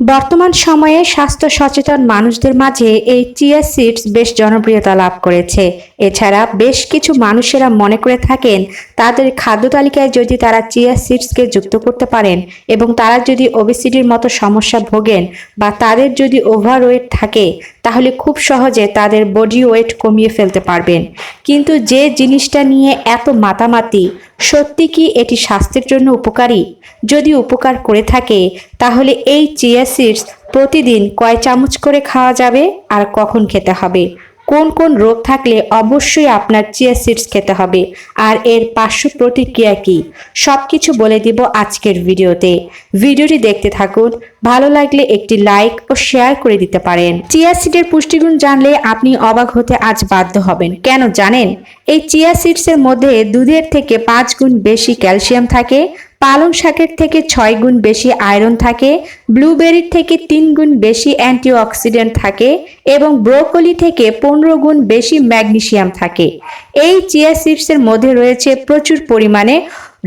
বর্তমান সময়ে স্বাস্থ্য সচেতন মানুষদের মাঝে এই চিয়া সিডস বেশ জনপ্রিয়তা লাভ করেছে। এছাড়া বেশ কিছু মানুষেরা মনে করে থাকেন, তাদের খাদ্য তালিকায় যদি তারা চিয়া সিডসকে যুক্ত করতে পারেন এবং তারা যদি ওবিসিডির মতো সমস্যা ভোগেন বা তাদের যদি ওভারওয়েট থাকে তাহলে খুব সহজে তাদের বডি ওয়েট কমিয়ে ফেলতে পারবেন। কিন্তু যে জিনিসটা নিয়ে এত মাতামাতি, সত্যি কি এটি স্বাস্থ্যের জন্য উপকারী? যদি উপকার করে থাকে, তাহলে এই চিয়া সিডস প্রতিদিন কয় চামচ করে খাওয়া যাবে আর কখন খেতে হবে? কোন কোন রোগ থাকলে অবশ্যই আপনার চিয়া সিডস খেতে হবে। আর এর পার্শ্ব প্রতিক্রিয়া কি? সব কিছু বলে দিব আজকের ভিডিওতে। ভিডিওটি দেখতে থাকুন, ভালো লাগলে একটি লাইক ও শেয়ার করে দিতে পারেন। চিয়া সিডের পুষ্টিগুণ জানলে আপনি অবাক হতে আজ বাধ্য হবেন। কেন জানেন? এই চিয়া সিডসের মধ্যে দুধের থেকে পাঁচ গুণ বেশি ক্যালসিয়াম থাকে পালং শাকের থেকে ছয় গুণ বেশি আয়রন থাকে, ব্লুবেরির থেকে তিন গুণ বেশি অ্যান্টিঅক্সিডেন্ট থাকে এবং ব্রোকলি থেকে পনেরো গুণ বেশি ম্যাগনেসিয়াম থাকে। এই চিয়া সিডসের মধ্যে রয়েছে প্রচুর পরিমাণে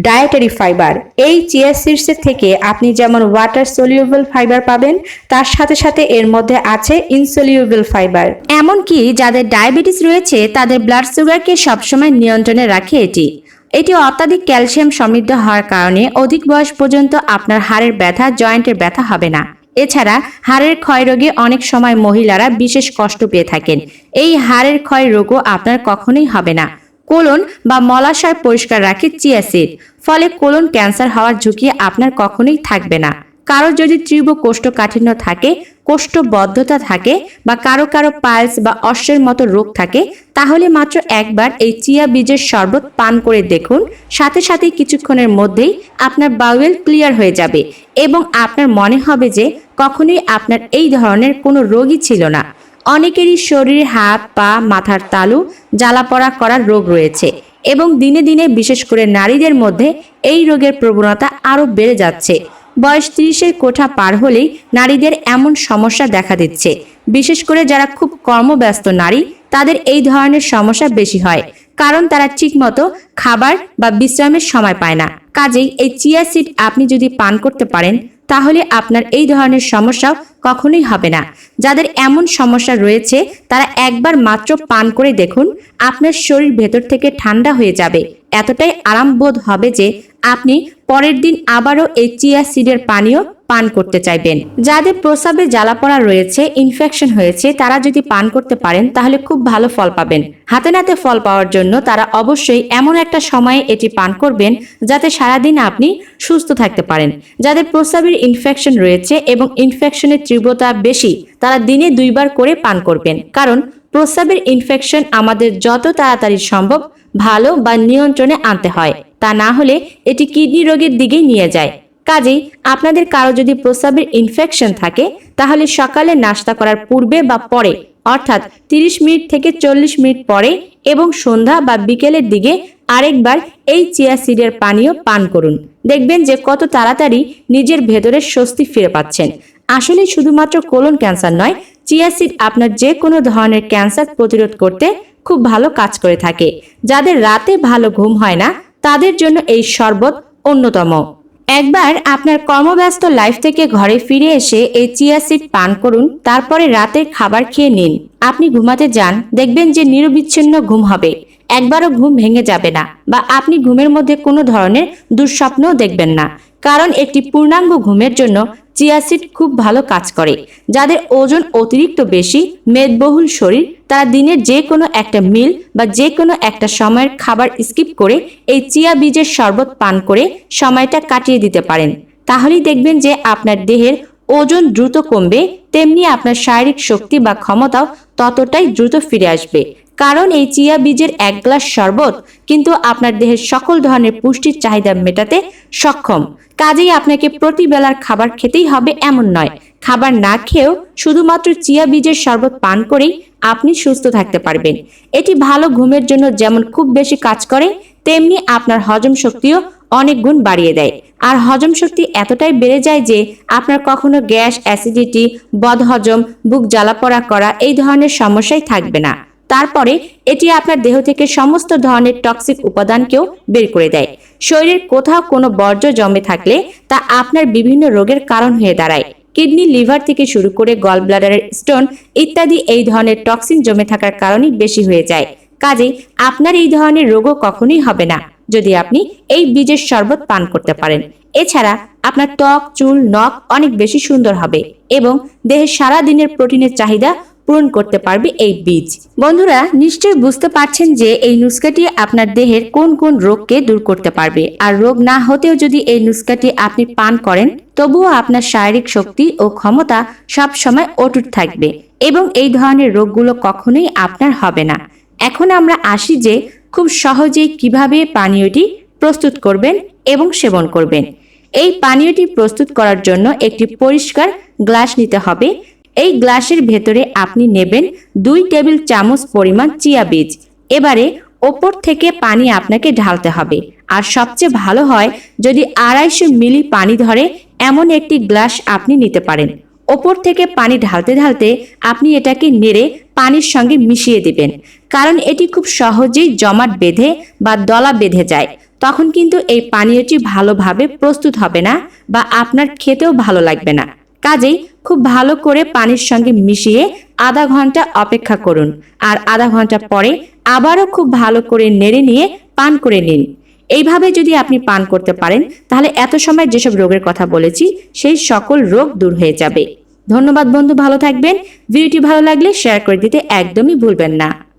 ডায়েটারি ফাইবার। এই চিয়া সিডসের থেকে আপনি যেমন ওয়াটার সলিউবল ফাইবার পাবেন, তার সাথে সাথে এর মধ্যে আছে ইনসলিউবল ফাইবার। এমনকি যাদের ডায়াবেটিস রয়েছে, তাদের ব্লাড সুগারকে সবসময় নিয়ন্ত্রণে রাখে এটি। এটি অত্যাধিক ক্যালসিয়াম সমৃদ্ধ হওয়ার কারণে অধিক বয়স পর্যন্ত আপনার হাড়ের ব্যথা, জয়েন্টের ব্যথা হবে না। এছাড়া হাড়ের ক্ষয় রোগে অনেক সময় মহিলারা বিশেষ কষ্ট পেয়ে থাকেন। এই হাড়ের ক্ষয় রোগও আপনার কখনোই হবে না। কোলন বা মলাশয় পরিষ্কার রাখে চিয়াসিড ফলে কোলন ক্যান্সার হওয়ার ঝুঁকি আপনার কখনোই থাকবে না। কারও যদি তীব্র কোষ্ঠকাঠিন্য থাকে কোষ্ঠবদ্ধতা থাকে বা কারও কারও পাইলস বা অশ্বের মতো রোগ থাকে, তাহলে মাত্র একবার এই চিয়া বীজের শরবত পান করে দেখুন। সাথে সাথে কিছুক্ষণের মধ্যেই আপনার বাউয়েল ক্লিয়ার হয়ে যাবে এবং আপনার মনে হবে যে কখনোই আপনার এই ধরনের কোনো রোগই ছিল না। অনেকেরই শরীরে হাত, পা, মাথার তালু, জ্বালাপড়া করার রোগ রয়েছে এবং দিনে দিনে বিশেষ করে নারীদের মধ্যে এই রোগের প্রবণতা আরও বেড়ে যাচ্ছে। বয়স তিরিশের কোঠা পার হলেই নারীদের এমন সমস্যা দেখা দিচ্ছে। বিশেষ করে যারা খুব কর্মব্যস্ত নারী, তাদের এই ধরনের সমস্যা বেশি হয়, কারণ তারা ঠিকমতো খাবার বা বিশ্রামের সময় পায় না। কাজেই এই চিয়া সিড আপনি যদি পান করতে পারেন, তাহলে আপনার এই ধরনের সমস্যাও কখনোই হবে না। যাদের এমন সমস্যা রয়েছে, তারা একবার মাত্র পান করে দেখুন, আপনার শরীর ভেতর থেকে ঠান্ডা হয়ে যাবে। এতটাই আরাম বোধ হবে যে আপনি পরের দিন আবারও এই চিয়া সিডের পানীয় পান করতে চাইবেন। যাদের প্রস্রাবে জ্বালাপড়া রয়েছে ইনফেকশন হয়েছে, তারা যদি পান করতে পারেন, তাহলে খুব ভালো ফল পাবেন। হাতে নাতে ফল পাওয়ার জন্য তারা অবশ্যই এমন একটা সময়ে এটি পান করবেন, যাতে সারাদিন আপনি সুস্থ থাকতে পারেন। যাদের প্রস্রাবের ইনফেকশন রয়েছে এবং ইনফেকশনের তীব্রতা বেশি, তারা দিনে দুইবার করে পান করবেন। কারণ প্রস্রাবের ইনফেকশন আমাদের যত তাড়াতাড়ি সম্ভব ভালো বা নিয়ন্ত্রণে আনতে হয়। তা না হলে এটি কিডনি রোগের দিকেই নিয়ে যায়। কাজেই আপনাদের কারও যদি প্রস্রাবের ইনফেকশন থাকে, তাহলে সকালে নাস্তা করার পূর্বে বা পরে, অর্থাৎ 30 মিনিট থেকে চল্লিশ মিনিট পরে এবং সন্ধ্যা বা বিকেলের দিকে আরেকবার এই চিয়া সিডের পানীয় পান করুন। দেখবেন যে কত তাড়াতাড়ি নিজের ভেতরের স্বস্তি ফিরে পাচ্ছেন। আসলে শুধুমাত্র কোলন ক্যান্সার নয়, চিয়া সিড আপনার যে কোনো ধরনের ক্যান্সার প্রতিরোধ করতে খুব ভালো কাজ করে থাকে। যাদের রাতে ভালো ঘুম হয় না তাদের জন্য এই শরবত অন্যতম। একবার আপনার কর্মব্যস্ত লাইফ থেকে ঘরে ফিরে এসে এই চিয়া সিড পান করুন, তারপরে রাতের খাবার খেয়ে নিন। আপনি ঘুমাতে যান, দেখবেন যে নিরবিচ্ছিন্ন ঘুম হবে। একবারও ঘুম ভেঙে যাবে না বা আপনি ঘুমের মধ্যে কোনো ধরনের দুঃস্বপ্নও দেখবেন না। কারণ একটি পূর্ণাঙ্গ ঘুমের জন্য চিয়াসিড খুব ভালো কাজ করে। যাদের ওজন অতিরিক্ত বেশি, মেদবহুল শরীর, তারা দিনের যে কোনো একটা মিল বা যে কোনো একটা সময়ের খাবার স্কিপ করে এই চিয়া বীজের শরবত পান করে সময়টা কাটিয়ে দিতে পারেন। তাহলেই দেখবেন যে আপনার দেহের ওজন দ্রুত কমবে, তেমনি আপনার শারীরিক শক্তি বা ক্ষমতাও ততটাই দ্রুত ফিরে আসবে। কারণ এই চিয়া বীজের এক গ্লাস শরবত কিন্তু আপনার দেহের সকল ধরনের পুষ্টির চাহিদা মেটাতে সক্ষম। কাজেই আপনাকে প্রতি বেলার খাবার খেতেই হবে এমন নয়। খাবার না খেয়েও শুধুমাত্র চিয়া বীজের শরবত পান করেই আপনি সুস্থ থাকতে পারবেন। এটি ভালো ঘুমের জন্য যেমন খুব বেশি কাজ করে, তেমনি আপনার হজম শক্তিও অনেক গুণ বাড়িয়ে দেয়। আর হজম শক্তি এতটাই বেড়ে যায় যে আপনার কখনো গ্যাস, অ্যাসিডিটি, বদহজম, বুক জ্বালাপড়া করা এই ধরনের সমস্যাই থাকবে না। তারপরে এটি আপনার দেহ থেকে সমস্ত ধরনের টক্সিক উপাদানকেও বের করে দেয়। শরীরের কোথাও কোনো বর্জ্য জমে থাকলে তা আপনার বিভিন্ন রোগের কারণ হয়ে দাঁড়ায়। কিডনি, লিভার থেকে শুরু করে গল ব্লাডারের স্টোন ইত্যাদি এই ধরনের টক্সিন জমে থাকার কারণেই বেশি হয়ে যায়। কাজেই আপনার এই ধরনের রোগও কখনোই হবে না, যদি আপনি এই বীজের শরবত পান করতে পারেন। এছাড়া আপনার ত্বক, চুল, নখ অনেক বেশি সুন্দর হবে এবং দেহের সারা দিনের প্রোটিনের চাহিদা পূরণ করতে পারবে এই বীজ। বন্ধুরা, নিশ্চয়ই বুঝতে পারছেন যে এই নুস্কাটি আপনার দেহের কোন কোন রোগকে দূর করতে পারবে। আর রোগ না হতেও যদি এই নুস্কাটি আপনি পান করেন, তবুও আপনার শারীরিক শক্তি ও ক্ষমতা সব সময় অটুট থাকবে এবং এই ধরনের রোগগুলো কখনোই আপনার হবে না। এখন আমরা আসি যে খুব সহজেই কীভাবে পানীয়টি প্রস্তুত করবেন এবং সেবন করবেন। এই পানীয়টি প্রস্তুত করার জন্য একটি পরিষ্কার গ্লাস নিতে হবে এই গ্লাসের ভেতরে আপনি নেবেন দুই টেবিল চামচ পরিমাণ চিয়া বীজ। এবারে ওপর থেকে পানি আপনাকে ঢালতে হবে। আর সবচেয়ে ভালো হয় যদি আড়াইশো মিলি পানি ধরে এমন একটি গ্লাস আপনি নিতে পারেন। ওপর থেকে পানি ঢালতে ঢালতে আপনি এটাকে নেড়ে পানির সঙ্গে মিশিয়ে দিবেন। কারণ এটি খুব সহজেই জমাট বেঁধে বা দলা বেঁধে যায়। তখন কিন্তু এই পানীয়টি ভালোভাবে প্রস্তুত হবে না বা আপনার খেতেও ভালো লাগবে না। কাজেই খুব ভালো করে পানির সঙ্গে মিশিয়ে আধা ঘণ্টা অপেক্ষা করুন। আর আধা ঘণ্টা পরে আবারও খুব ভালো করে নেড়ে নিয়ে পান করে নিন। এইভাবে যদি আপনি পান করতে পারেন, তাহলে এত সময় যেসব রোগের কথা বলেছি, সেই সকল রোগ দূর হয়ে যাবে। ধন্যবাদ বন্ধু, ভালো থাকবেন। ভিডিওটি ভালো লাগলে শেয়ার করে দিতে একদমই ভুলবেন না।